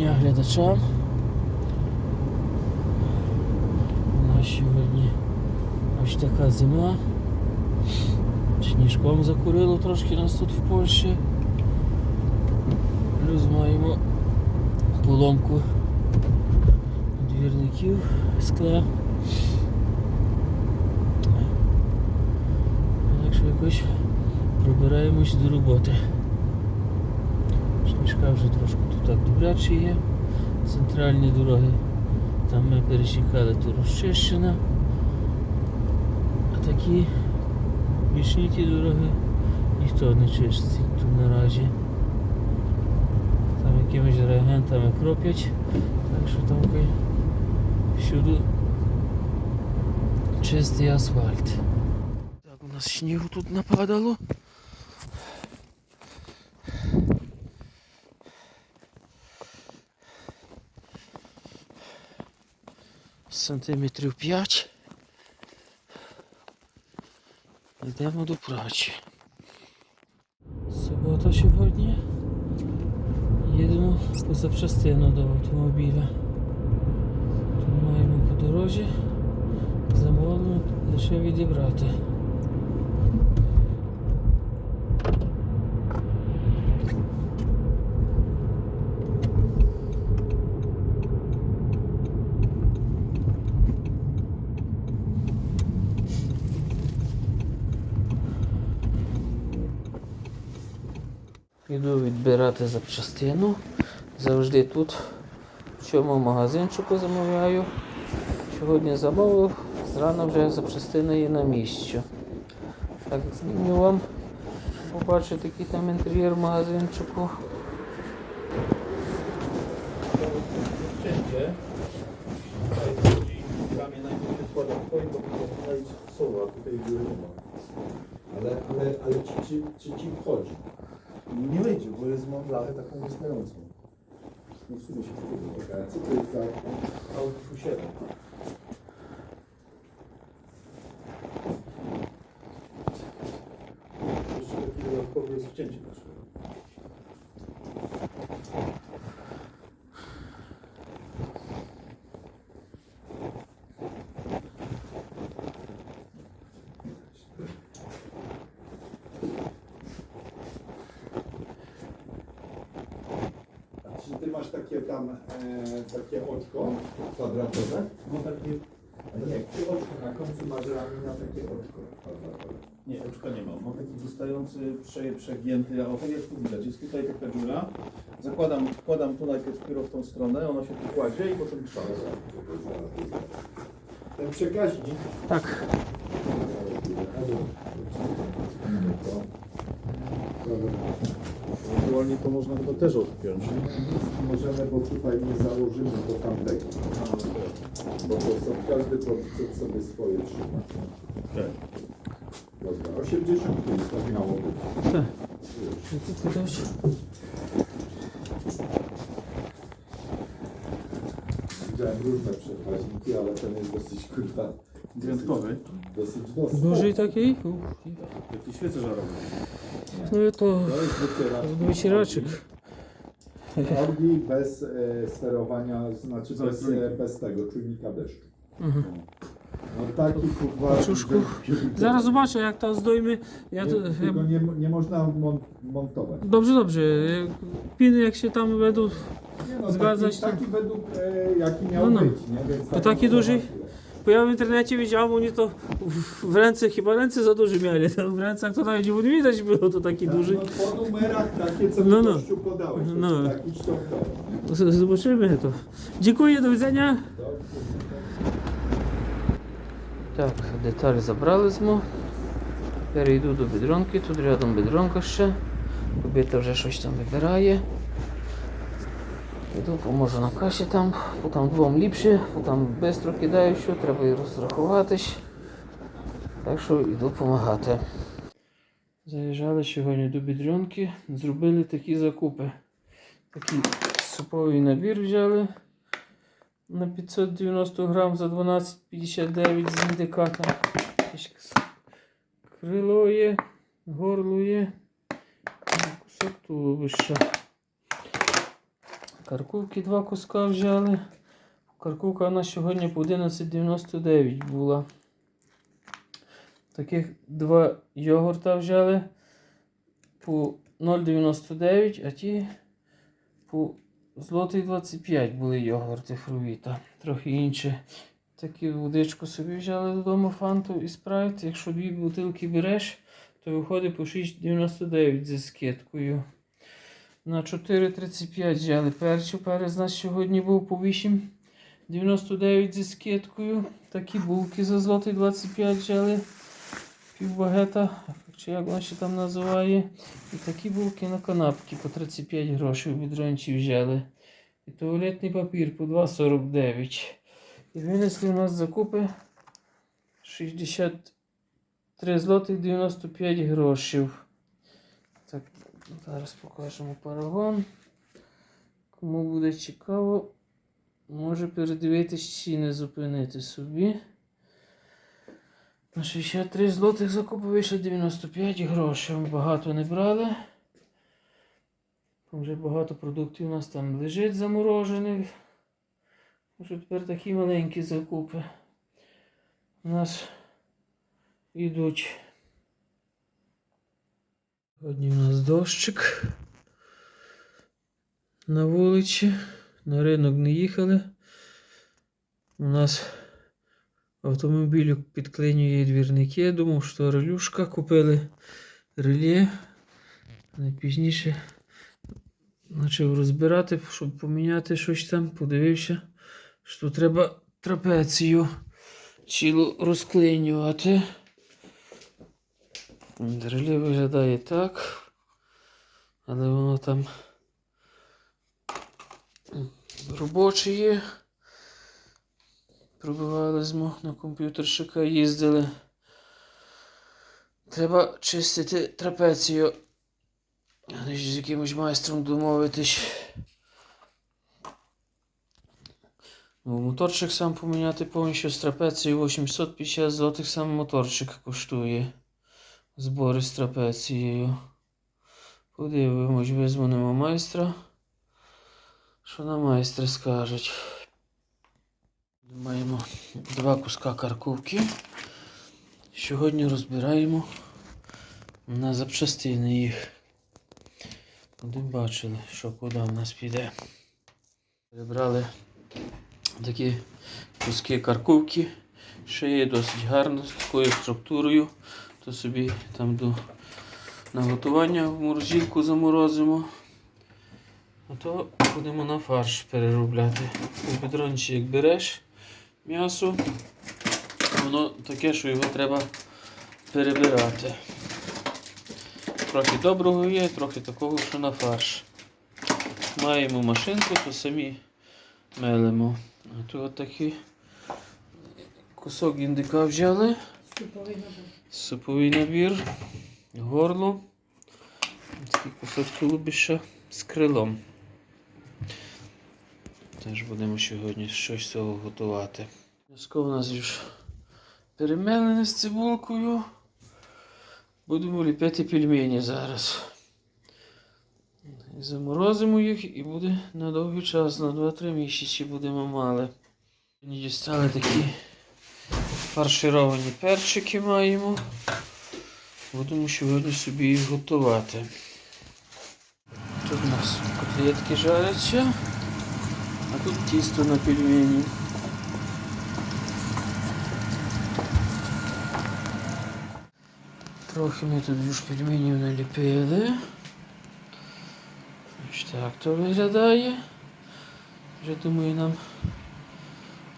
дня глядачам. У нас сьогодні ось така зима. Сніжком закурило трошки нас тут в Польщі. Плюс маємо поломку двірників скла. Так що якось пробираємось до роботи. Сніжка вже трошки тут добряче є. Центральні дороги. Там ми пересікали, то розчищена. А такі бічні ті дороги ніхто не чистить тут наразі. Там якимись реагентами кропять, так що там всюди чистий асфальт. Так, у нас снігу тут нападало. Сантиметрів 5. Йдемо до прачі. Субота сьогодні. Їдемо по запчастину до автомобіля. Тут маємо по дорожі. Замовлено лише відібрати. Відбирати запчастину. Завжди тут в цьому магазинчику замовляю. Сьогодні замовив, зрано вже запчастина є на місці. Так, зніму вам побачити, який там інтер'єр магазинчику. Ale, ale, ale ci, ci, ci, ci wchodzi. Nie wejdzie, bo jest mam blachę taką wystającą. Nie wsunie się tego. Czekaj, co to jest za... Audi Q7. Jeszcze takie dodatkowe jest wcięcie na ty masz takie tam, e, takie oczko kwadratowe? No takie... Nie, przy oczku na końcu masz ramię na takie oczko kwadratowe. Nie, oczka nie mam. Mam taki wystający, prze, przegięty, a o tak jak tu widać, jest tutaj taka dziura. Zakładam, wkładam tu najpierw pióro w tą stronę, ono się tu kładzie i potem trząsa. Ten przekaźnik. Tak, nawet ewentualnie to można chyba też odpiąć. nie Możemy, bo tutaj nie założymy do tamtego. Bo to są, każdy producent sobie swoje trzyma. Tak. Dobra, 85 tak miało być. Tak. Tylko. Widziałem różne przewoźniki, ale ten jest dosyć kurwa. Dosyć, Dosyć dosyć. Dużej takiej? Jakie świece żarowe. Ну to To jest wycieracz. wycieraczek. Bez e, sterowania, znaczy bez, e, bez tego czujnika deszczu. Mhm. No taki kurwa. Że- Zaraz zobaczę jak to zdejmy. Ja to, nie, ja, tylko nie, nie można mon, montować. dobrze, dobrze. Piny jak się tam będą. Nie no, Zgadzać taki, to. taki według e, jaki miał No, no. być, nie? Więc To tak taki duży? na chwilę. Bo ja w internecie widziałem, oni to w, w ręce, chyba ręce za duże mieli. To w rękach to nawet nie widać było, to taki Tak, duży. No, po numerach takie, co No, mi no. gościu podałeś, to No. jest taki ściągnął. Z- Zobaczymy to. Dziękuję, do widzenia. Так, деталі забрали змо. Перейду до бідронки, тут рядом бідронка ще. Кобіта вже щось там вибирає. Іду, поможу на каші там, бо там двом ліпше, бо там швидко кидаю, що треба і розрахуватись. Так що йду допомагати. Заїжджали сьогодні до бідрянки, зробили такі закупи. Такий суповий набір взяли на 590 грам за 12,59 з індикатом. Крило є, горло є, кусок туловища. Каркувки два куска взяли. Каркувка у нас сьогодні по 11,99 була. Таких два йогурта взяли по 0,99, а ті по злотий 25 були йогурти фрувіта. Трохи інші. Такі водичку собі взяли додому фанту і спрайт. Якщо дві бутилки береш, то виходить по 6,99 зі скидкою. На 4,35 взяли перцю. Перець нас сьогодні був по 8,99 зі скидкою. Такі булки за злотий 25 взяли. Півбагета, чи як вона ще там називає. І такі булки на канапки по 35 грошей раніше взяли. І туалетний папір по 2,49. І винесли у нас закупи 63 злотих 95 грошів. Зараз покажемо парагон. Кому буде цікаво, може передивитись чи не зупинити собі. На 63 злотих закупи вийшло 95 грошей. Багато не брали. Вже багато продуктів у нас там лежить заморожених. Може тепер такі маленькі закупи. У нас йдуть. Сьогодні у нас дощик. На вулиці. На ринок не їхали. У нас автомобілю підклинює двірники. Я думав, що релюшка купили реле. Але пізніше почав розбирати, щоб поміняти щось там. Подивився, що треба трапецію цілу розклинювати. Реле виглядає так. Але воно там робоче є. Пробивали змо на комп'ютерщика, їздили. Треба чистити трапецію. З якимось майстром домовитись. Моторчик сам поміняти повністю з трапецією 850 злотих сам моторчик коштує. Збори з трапецією. Подивимось, визвонимо майстра. Що на майстри скажуть? Маємо два куска каркувки. Сьогодні розбираємо на запчастини їх. Один бачили, що куди в нас піде. Прибрали такі куски каркувки. Ще є досить гарно з такою структурою. То собі там до наготування в морозилку заморозимо. А то будемо на фарш переробляти. У бедрончі як береш м'ясо, воно таке, що його треба перебирати. Трохи доброго є, трохи такого, що на фарш. Маємо машинку, то самі мелимо. А тут такий кусок індика взяли. Суповий набір, горло, такий кусок тулубіша з крилом. Теж будемо сьогодні щось з цього готувати. М'яско у нас вже перемелене з цибулкою. Будемо ліпити пельмені зараз. І заморозимо їх і буде на довгий час, на 2-3 місяці будемо мали. Мені дістали такі фаршировані перчики маємо. Будемо сьогодні собі їх готувати. Тут у нас котлетки жаряться, а тут тісто на пельмені. Трохи ми тут вже пельменів наліпили. Ось так то виглядає. Вже думаю нам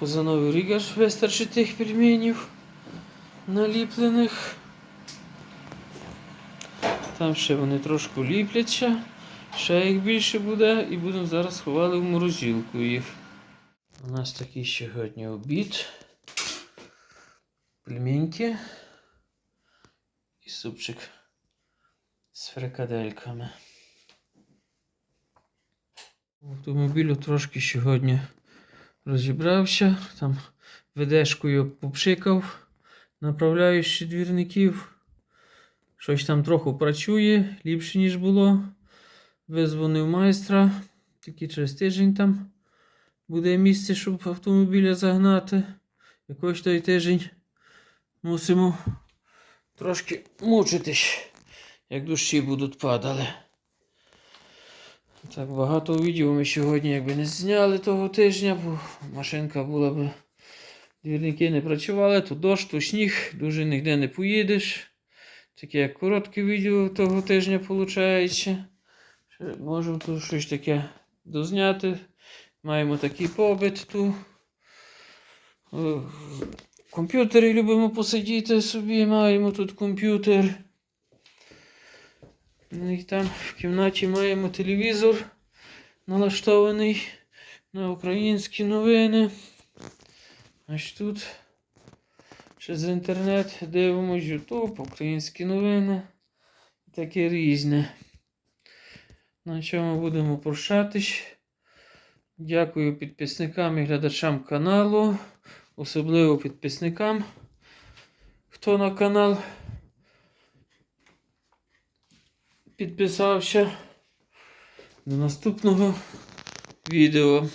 поза новий рік вистачить тих пельменів наліплених. Там ще вони трошки ліпляться, ще їх більше буде і будемо зараз ховали в морозилку їх. У нас такий сьогодні обід. Пельменьки і супчик з фрикадельками. Автомобілю трошки сьогодні розібрався, там ведешкою попшикав, направляючи двірників. Щось там трохи працює, ліпше, ніж було. Визвонив майстра, Тільки через тиждень там буде місце, щоб автомобіля загнати. Якось той тиждень мусимо трошки мучитись, як дощі будуть падали. Так багато відео ми сьогодні якби не зняли того тижня, бо машинка була б. Двірники не працювали, то дощ, то сніг, дуже ніде не поїдеш. Таке коротке відео того тижня виходить. Можемо тут щось таке дозняти. Маємо такий побит тут. Е, Комп'ютері любимо посидіти собі, маємо тут комп'ютер. Ну І там в кімнаті маємо телевізор налаштований на українські новини. Ось тут через інтернет дивимось YouTube, українські новини. Таке різне. На чому будемо прощатись. Дякую підписникам і глядачам каналу, особливо підписникам, хто на канал підписався. До наступного відео.